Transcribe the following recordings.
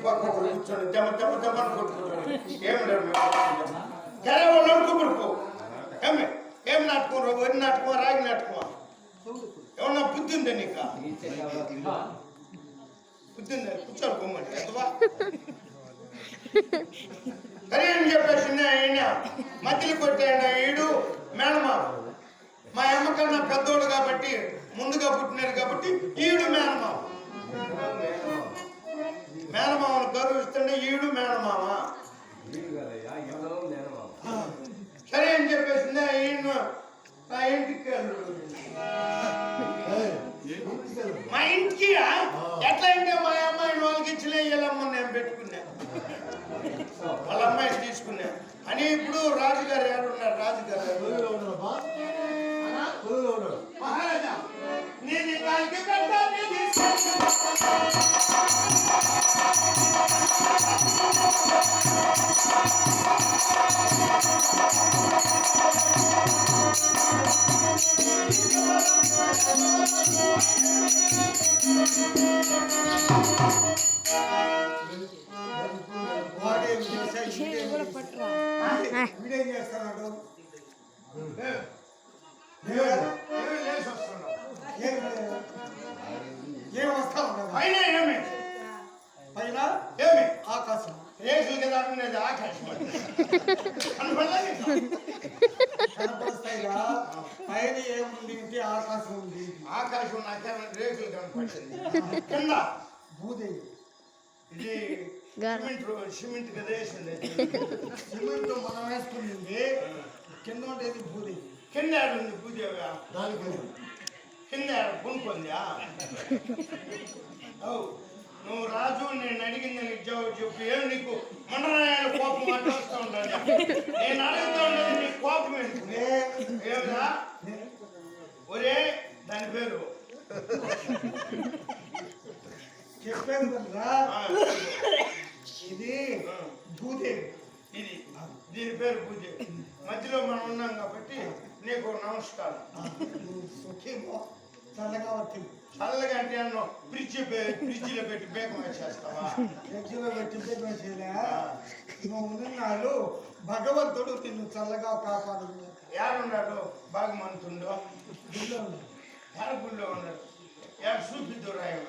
నిద్రపోతా కూర్చొని దెమ్మ దెమ్మ లేదు వాళ్ళు అనుకోబడుకో. నాటకం వరి నాటకమా రాగి నాటుకో ఏమన్నా బుద్ధి ఉందా నీకు? బుద్ధి ఉందా? కూర్చోరు బొమ్మని ఎంతవా సరే అని చెప్పేసి ఆయన మధ్యలో కొట్టాడు ఈడు మేనమా మా అమ్మ కన్నా పెద్దోడు కాబట్టి ముందుగా పుట్టినాడు కాబట్టి ఈడు మేనమామ ఈడు మేనమామ సరే అని చెప్పేసింది ఈయన నా ఇంటికి. మా ఇంటికి? ఎట్లా అంటే మా అమ్మాయిని వాళ్ళకి ఇచ్చిన వీళ్ళమ్మ నేను పెట్టుకున్నా. వాళ్ళ అమ్మాయిని తీసుకున్నా. అని ఇప్పుడు రాజుగారు ఎవరు ఉన్నారు రాజుగారు మహారాజా నేను ఆకాశం ఆకాశం పైన ఏముంది ఆకాశం నాకేమో రేకులు కింద భూదేవి ఇది సిమెంట్ సిమెంట్ కదా వేసింది. సిమెంట్ మనం వేసుకుంది కింద ఉండేది భూదేవి కింద ఉంది పూజ దానికి కింద కొనుక్కుందా ఓ నువ్వు రాజు నేను అడిగింది నీకు జవాబు చెప్పు. ఏం నీకు మండరాయాల కోపం వస్తూ ఉండాలి. నేను అడుగుతూ ఉండేది నీకు కోపం ఎందుకు? ఏమిరా? ఒరే దాని పేరు చెప్పాను కదా ఆ, ఇది భూదేవి. ఇది దీని పేరు పూజ మధ్యలో మనం ఉన్నాం కాబట్టి నీకు నమస్కారం. సుఖేమో చల్లగా వచ్చింది చల్లగా అంటే అన్న ఫ్రిడ్జ్ ఫ్రిడ్జ్లో పెట్టి వేసేస్తావా? ఫ్రిడ్జ్లో పెట్టి భగవంతుడు నిన్ను చల్లగా కాపాడు యారున్నాడు బాగమంతుండో? గుళ్ళో ఉన్నాడు. యారు గుళ్ళో ఉన్నాడు యారు చూపిద్దురా ఆయన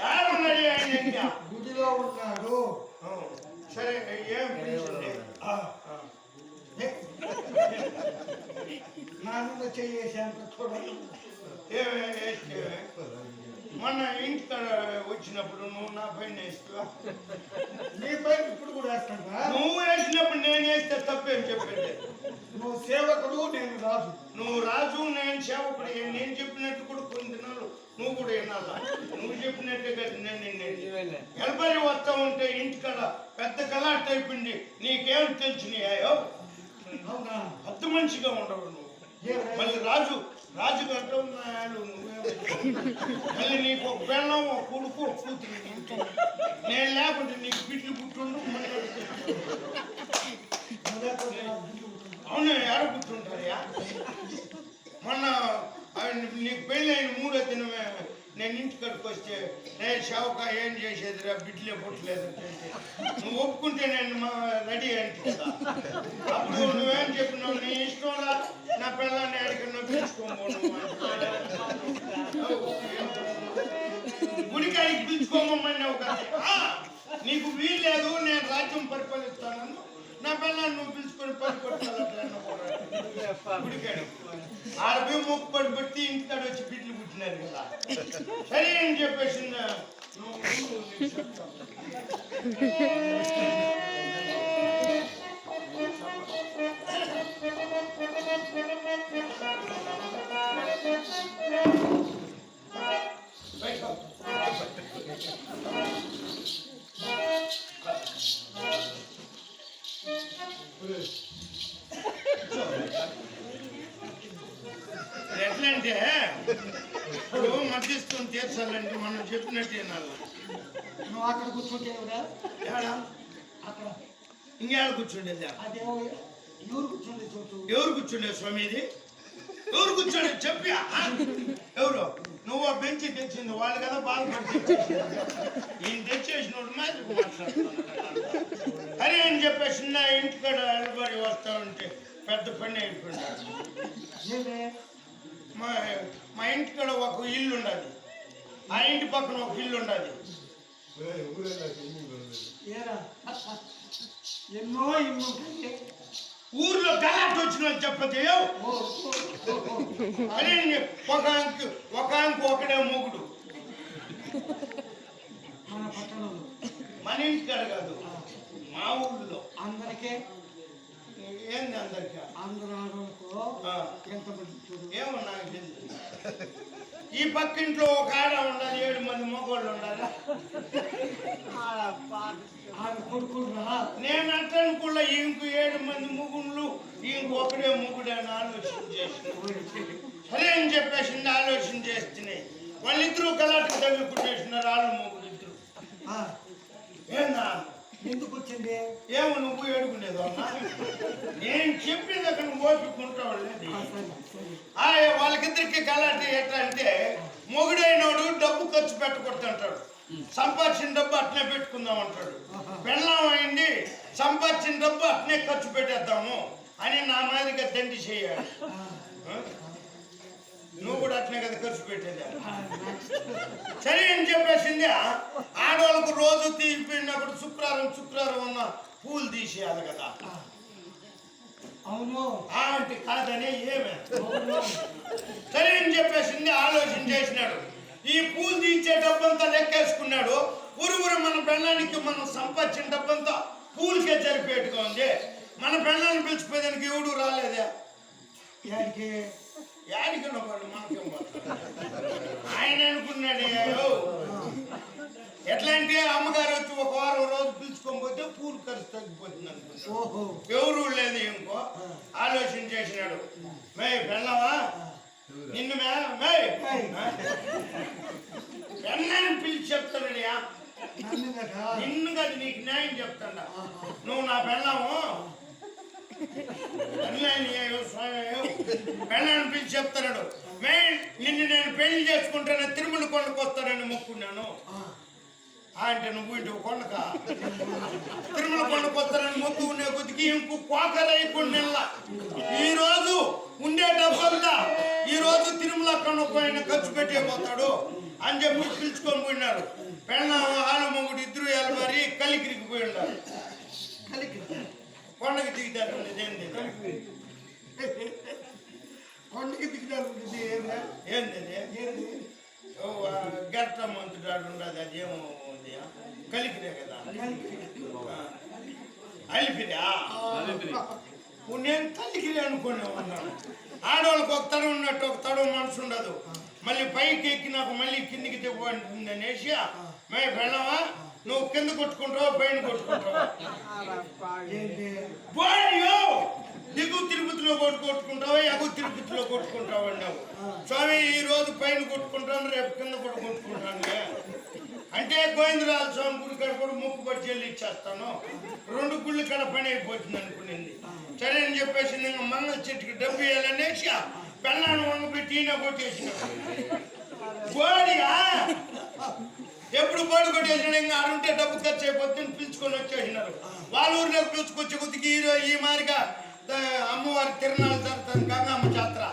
యారున్నాడు ఆయన ఇంకా గుడిలో ఉన్నాడు ఓ, సరే ఏం పిలిచింది ఆ, నా మీద చేయేసేంత చూడాలి ఏమే వేస్తే మొన్న ఇంటికాడ వచ్చినప్పుడు నువ్వు నా పైన వేస్తావా నీ పైన ఇప్పుడు కూడా వేస్తాను నువ్వు వేసినప్పుడు నేను వేస్తే తప్పేం చెప్పండి నువ్వు సేవకుడు నేను రాజు నువ్వు రాజు నేను సేవకుడు నేను చెప్పినట్టు కూడా కొన్ని దినాలు నువ్వు కూడా వినాలా నువ్వు చెప్పినట్టే కదా నేను నిన్ను ఎనభై వస్తా ఉంటే ఇంటికాడ పెద్ద కలాట్ అయిపోయింది. నీకేం తెలిసినాయో? అవునా? పెద్ద మనిషిగా ఉండవు నువ్వు. ఏ మళ్ళీ రాజు రాజు గంట మళ్ళీ నీకు ఒక బెల్లం ఒక కొడుకు ఒక కూతురు. నేను లేకుంటే నీకు బిడ్డలు పుట్టుండు మళ్ళీ అవును ఎవరు పుట్టుంటారయ్యా మొన్న ఆయన నీకు పెళ్ళైన మూడో దినమే నేను ఇంటికి వస్తే నేను షావుక ఏం చేసేదిరా? బిడ్లే పుట్టలేదు నువ్వు ఒప్పుకుంటే నేను మా రెడీ అంటే గుడికాడు ఆడపోయి మొక్కుబడి పెట్టి ఇంటికాడ వచ్చి బిడ్డలు పుట్టినారు కదా. సరే అని చెప్పేసి చెప్పినట్టు వినాలి నువ్వు అక్కడ కూర్చుంటే ఏడా అక్కడ. ఇంకేడ కూర్చుండేది అదేమో ఎవరు? కూర్చుంటే చోటు ఎవరు కూర్చుండే స్వామి ఇది ఎవరు కూర్చోండి? చెప్పి ఎవరు? నువ్వు ఆ బెంచి తెచ్చింది వాళ్ళు కదా బాధపడి తెచ్చేసినోడు మ్యాజిక్ మాట్లాడుతున్నాడు. అరే అని చెప్పేసి నా ఇంటికాడ అలబడి వస్తా ఉంటే పెద్ద పని అయిపోయినాడు ఏమే మా మా ఇంటికాడ ఒక ఇల్లు ఉండదు ఆ ఇంటి పక్కన ఒక ఇల్లు ఉండదు ఏరా? ఎన్నో ఇల్లు ఊర్లో గలాట్ వచ్చిన చెప్పతే ఒక అంకు ఒకడే మొగుడు. మన పట్టణంలో. మన ఇంటికాడ కాదు మా ఊళ్ళో. అందరికీ? ఏంది అందరికీ? అందరూ. ఎంతమంది చూడు. ఏమో నాకు తెలియదు ఈ పక్కింట్లో ఒక ఆడ ఉండాలి ఏడు మంది మగవాళ్ళు ఉండాలి. ఆడ నేను అంటానుకున్నా ఇంకు ఏడు మంది ముగుళ్ళు ఇంకు ఒకడే ముగుడే అని ఆలోచన చేసిన. సరే అని చెప్పేసి ఆలోచన చేస్తున్నాయి వాళ్ళిద్దరూ కలాటకు తగులుకుంటేసినారు వాళ్ళు ముగ్గురు ఇద్దరు ఆ, ఏందా? ఎందుకు వచ్చింది? ఏమో నువ్వు ఏడుకునేది అమ్మా. నేను చెప్పేది అక్కడ సరే ఆ వాళ్ళకిద్దరికి గలాటి ఎట్లా అంటే మొగుడైనోడు డబ్బు ఖర్చు పెట్టకూడదంటాడు సంపాదించిన డబ్బు అట్నే పెట్టుకుందాం అంటాడు. పెళ్ళం అయింది సంపాదించిన డబ్బు అట్నే ఖర్చు పెట్టేద్దాము అని నా మాదిరిగా దండి చేయాలి? నువ్వు కూడా అట్నే కదా ఖర్చు పెట్టేది. సరే అని చెప్పేసింది. ఆడవాళ్ళకు రోజు తీసిపోయినప్పుడు శుక్రవారం శుక్రవారం ఉన్న పూలు తీసేయాలి కదా. అవును. ఆ అంటే కాదని ఏమే? సరే అని చెప్పేసింది ఆలోచన చేసినాడు. ఈ పూలు తీర్చే డబ్బంతా లెక్కేసుకున్నాడు. ఊరు మన పెళ్ళానికి మనం సంపాదించిన డబ్బంతా పూలకే జరిపేట్టుగా ఉంది. మన పెళ్ళాన్ని పిలిచిపోయేదానికి ఎవడు రాలేదే. యాడికి? ఆయన అనుకున్నాడు "ఓ, ఎట్లా అంటే అమ్మగారు వచ్చి ఒక వారం రోజు పిలుచుకొని పోతే పూలు ఖర్చు తగ్గిపోతుంది అనుకున్నాడు ఓహో. ఎవరు లేదు ఇంకో ఆలోచన చేసినాడు. మే పెళ్ళవా నిన్ను మే పెళ్ళని పిలిచి చెప్తానయ్యా నిన్ను కాదు నీకు న్యాయం చెప్తాడా. నువ్వు నా పెళ్ళాము. పెళ్ళని పిలిచి చెప్తాడు నిన్ను నేను పెళ్ళి చేసుకుంటాను తిరుమల కొండకు వస్తానని మొక్కున్నాను. అంటే నువ్వు ఇంటి కొండక? తిరుమల కొండకు వస్తానని మొక్కు ఉండే కొద్దికి ఇంకు కోకరైకుండా నెల ఈ రోజు ఉండే డబ్బంతా ఈ రోజు తిరుమల కొండకు ఆయన ఖర్చు పెట్టే పోతాడు అని చెప్పి పిలుచుకొని పోయినారు. పెళ్ళ ఆలు మొగుడు ఇద్దరు ఎలమరి కలికిరికి పోయి ఉన్నారు. కొండకి దిగుతారు ఇదేంది కొండకి దిగుతారు? ఏంది? ఏంది గట్ట మంతుడాడు ఉండదు అదేమో ఉంది కలికిరే కదా. అలిపిరా నేను తల్లికి అనుకునే ఉన్నాను ఆడవాళ్ళకి ఒక తడు ఉన్నట్టు ఒక తడు మనసు ఉండదు. మళ్ళీ పైకి ఎక్కినాక మళ్ళీ కిందికి తెప్పంటుంది అనేసి మే వెళ్ళవా నువ్వు కింద కొట్టుకుంటావా పైన కొట్టుకుంటావా? దిగు తిరుపతిలో కొట్టు కొట్టుకుంటావా ఎగు తిరుపతిలో కొట్టుకుంటావా అన్నావు స్వామి ఈ రోజు పైన కొట్టుకుంటాను రేపు కింద కూడా కొట్టుకుంటాను అంటే గోవిందరాజు స్వామి గుడి కాడ కూడా మొక్కుబడి చెల్లి ఇచ్చేస్తాను. రెండు గుళ్ళు కాడ పని అయిపోతుంది అనుకునింది. సరే అని చెప్పేసి ఇంకా మంగళ చెట్టుకి డబ్బు వేయాలనేసి పెళ్ళాన్ని వంగ పెట్టి ఈయన కొట్టేసిన. గోడిగా ఎప్పుడు బోర్డు కొట్టేసిన ఇంకా ఆడుంటే డబ్బు ఖర్చు అయిపోతుంది పిలుచుకొని వచ్చేసినారు. వాళ్ళ ఊరిలో పిలుచుకొచ్చే కొద్దికి ఈ రో- ఈ మాదిరిగా ఆ, అమ్మవారి తిరణాలు జరుగుతుంది గంగమ్మ జాతర.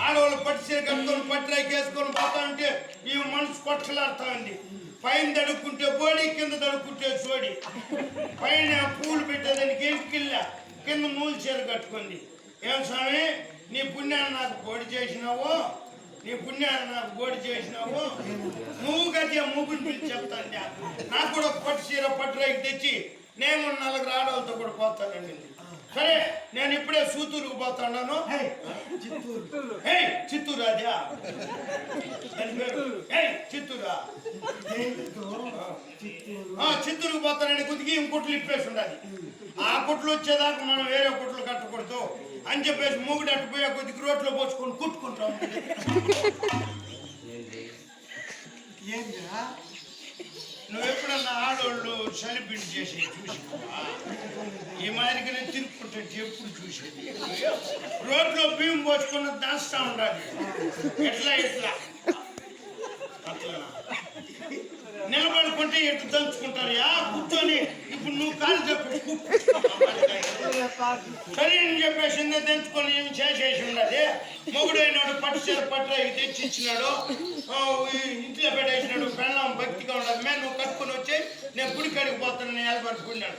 ఆడవాళ్ళు పట్టు చీర కట్టుకొని పట్టిరాకి వేసుకొని పోతా ఉంటే ఈ మనసు కొట్టలాడుతా ఉంది పైన తడుక్కుంటే బోడి కింద తడుక్కుంటే చోడి పైన పూలు పెట్టేదానికి ఇంటికిల్ల కింద మూలు చీర కట్టుకుంది. ఏం స్వామి నీ పుణ్యాన్ని నాకు బోడి చేసినావు? నీ పుణ్యాన్ని నాకు బోడి చేసినావు. నువ్వు గట్టిగా మూగుని పిలిచి చెప్తాను నాకు కూడా పట్టు చీర పట్టు రైకి తెచ్చి నేను నలుగురు ఆడవాళ్ళతో కూడా పోతానండి. సరే నేను ఇప్పుడే సూతూరుకు పోతాను హే, చిత్తూరు. అదా. చిత్తూరా. చిత్తూరుకు పోతానని కొద్దిగా ఇంకొట్లు ఇప్పేసి ఉండాలి. ఆ కొట్లు వచ్చేదాకా మనం వేరే కొట్లు కట్టకూడదు. అని చెప్పేసి మూగుడు అట్టు పోయే కొద్దిగా రోడ్లో పోసుకొని కుట్టుకుంటాం ఏందిరా నువ్వు ఎప్పుడన్నా ఆడోళ్ళు సెలబ్రేట్ చేసి చూసినావా? ఈ మాదిరిగానే తిరుక్కుంటే ఎప్పుడు చూసేది? రోడ్లో బియ్యం పోసుకున్న దాస్తా ఉండాలి. ఎట్లా ఎట్లా? నిలబడుకుంటే ఎటు దంచుకుంటారు? యా కూర్చొని ఇప్పుడు నువ్వు కాలు చెప్పు సరే అని చెప్పేసింది తెంచుకొని ఏమి చేసేసి ఉన్నది మొగుడైనాడు అయినాడు పట్టు చీర పట్టు తెచ్చి ఇచ్చినాడు ఇంట్లో పెట్టేసినాడు పెళ్ళం భక్తిగా ఉండదు. మే నువ్వు కట్టుకొని వచ్చి నేను గుడి కడికి పోతాను నేను ఏర్పరచుకున్నాడు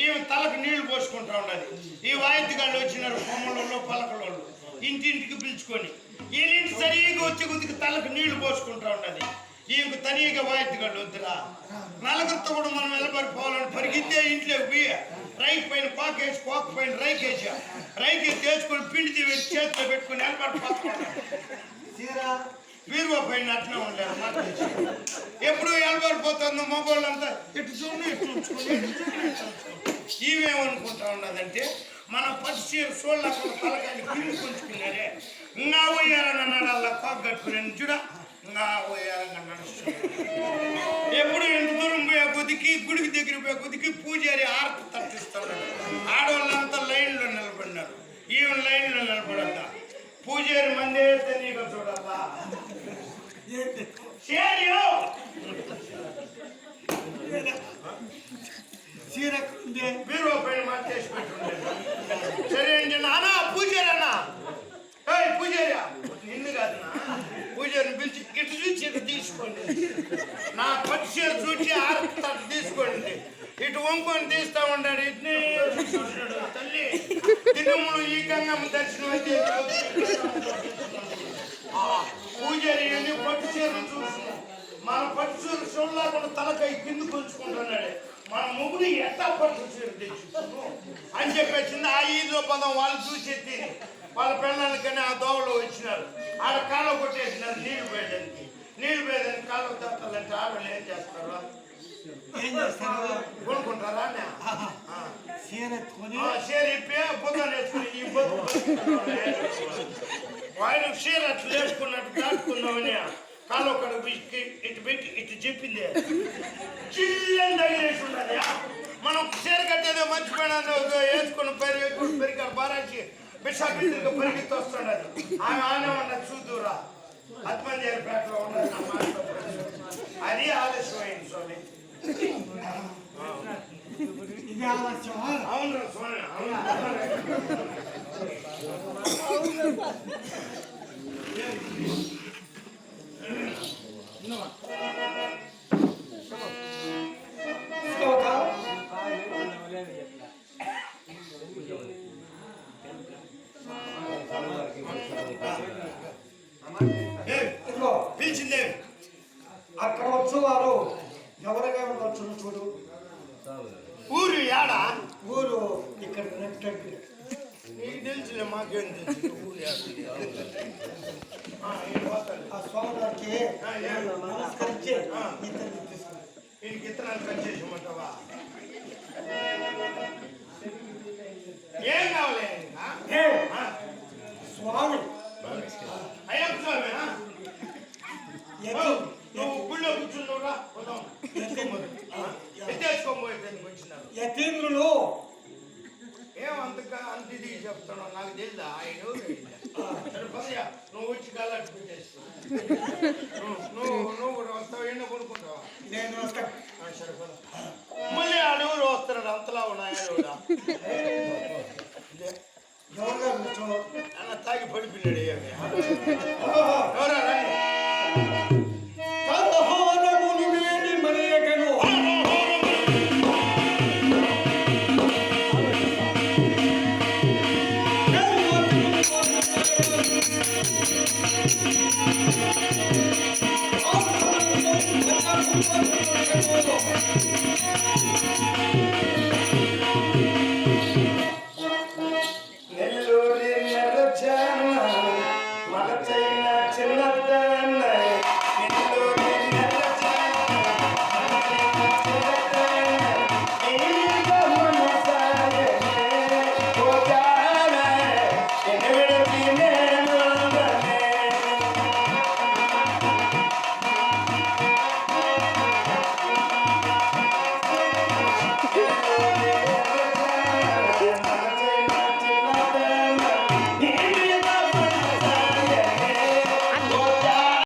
ఈమె తలకు నీళ్ళు పోసుకుంటా ఉన్నది ఈ వాయిద్యగాళ్ళు వచ్చినారు కొమ్మలలో పలకలలో ఇంటింటికి పిలుచుకొని వీళ్ళింటి సరిగా వచ్చి కొద్దిగా తలకు నీళ్ళు పోసుకుంటా ఉన్నది ఈమెకు తనిగా వాయిద్యగాళ్ళు వద్దురా నలుగురితో కూడా మనం నిలబడిపోవాలని పరిగెత్తే ఇంట్లో పోయి రైక్ పైన పాకేసి కోక పైన రైక్ వేసా. రైక్ వేసుకొని పిండి తీసి చేతిలో పెట్టుకొని నిలబడిపోతున్నాడు తీరా వీరువ పైన అట్నే ఉండలేదు. ఎప్పుడు ఎలబడిపోతుందో మగవాళ్ళంతా ఇటు చూడు ఇటు చూసుకుని ఇటు చూడు, ఇటు చూసుకుని. ఈమెమనుకుంటా ఉన్నదంటే మన పచ్చి చీర సోళ్ళకుండా తలకాయలు కింది కొంచుకున్నారే ఇంకా పోయారని అన్నాడు అలా కోక కట్టుకుని చూడ ఇంకా ఎప్పుడు ఎంత దూరం పోయే కొద్దికి గుడికి దగ్గర పోయే కొద్దికి పూజారి ఆర్తి తప్పిస్తున్నాడు ఆడవాళ్ళంతా లైన్లో నిలబడినారు. ఈవెన్ లైన్లో నిలబడద్దా? పూజారి మందే నీకు చూడల్లా ఏంటి చేరియో చీర ఉంది బీరో పైన మార్చేసి పెట్టుండేది సరే అండి నానా పూజారి అన్న. ఏయ్ పూజారియా నిన్ను కాదు పూజారిని పిలిచి ఇటు చూసి ఇటు తీసుకోండి. నా పట్టు చీర చూసి ఆర్తి తీసుకోండి. ఇటు వంకొని తీస్తా ఉన్నాడు ఇట్నే చూస్తున్నాడు తల్లి. తిరుమల ఈ గంగమ్మ దర్శనం అయితే పూజారి అని పట్టు చీరను చూస్తున్నాం మన పట్టు చీర చూడలేకుండా తలకాయ కింద కొంచుకుంటున్నాడు మన ముగ్గురు ఎట్టా పట్టు చీర తెచ్చుకున్నాం అని చెప్పేసింది. ఆ ఈదులో పదం వాళ్ళు చూసి ఎత్తి వాళ్ళ పిల్లలకని ఆ దోవలో వచ్చినారు ఆడ కాళ్ళ కొట్టేసినారు నీళ్ళు పోయడానికి. నీళ్ళు పోయడానికి కాళ్ళ తప్పాలంటే ఆడవాళ్ళు ఏం చేస్తారు? ఏం కొనుక్కుంటారా వేసుకుని ఈ బతుకు ఆయన చీర అట్లా వేసుకున్నట్టు దాటుకున్నామని కాలు ఒకడు ఇటు పెట్టి ఇటు చెప్పింది చిల్లని తగిలేసి ఉన్నది మనం చీర కట్టేదో మర్చిపోయినాను వేసుకుని పెరిగి పెరిగారు బారాచి బిషాపిత్రిక పరిగెత్తి వస్తున్నది ఆమె ఆనే ఉన్నది చూద్దురా. పద్మంజేరిపేటలో ఉన్నది అది ఆలస్యమైంది స్వామి. ఇది ఆలస్యమా అవును స్వామి అవును. ఉండొచ్చు చూడు ఊరు యాడా ఊరు ఇక్కడ నెట్టండి నీకు తెలుసులే మాకేం తెలుసు ఊరు యాడ ఆ, ఈయన పోతాడు. ఆ స్వామివారికి ఆ, ఏ? నమస్కరించి ఆ. ఇతన్ని తీసుకుని ఈయనకి ఇత్తనాలు కట్ చేసేయమంటావా ఏం కావాలి ఇంకా? ఏ ఆ, స్వామి అయ్యప్ప స్వామి ఆ? ఓ, ఎత్తు నువ్వు గుళ్ళో కూర్చున్నావురా పోదాం ఎత్తేసుకోబోయేదానికి వచ్చినారు యతీంద్రులు ఏమంతగా అంత ఇది చెప్తున్నావు నాకు తెలుదా ఆయన ఎవరు ఆయన? సరే పదయ్యా నువ్వు వచ్చి గాలాటి పెట్టేసుకో నువ్వు నువ్వు వస్తావు ఎన్నో కొనుక్కుంటావా నేను వస్తాను సరే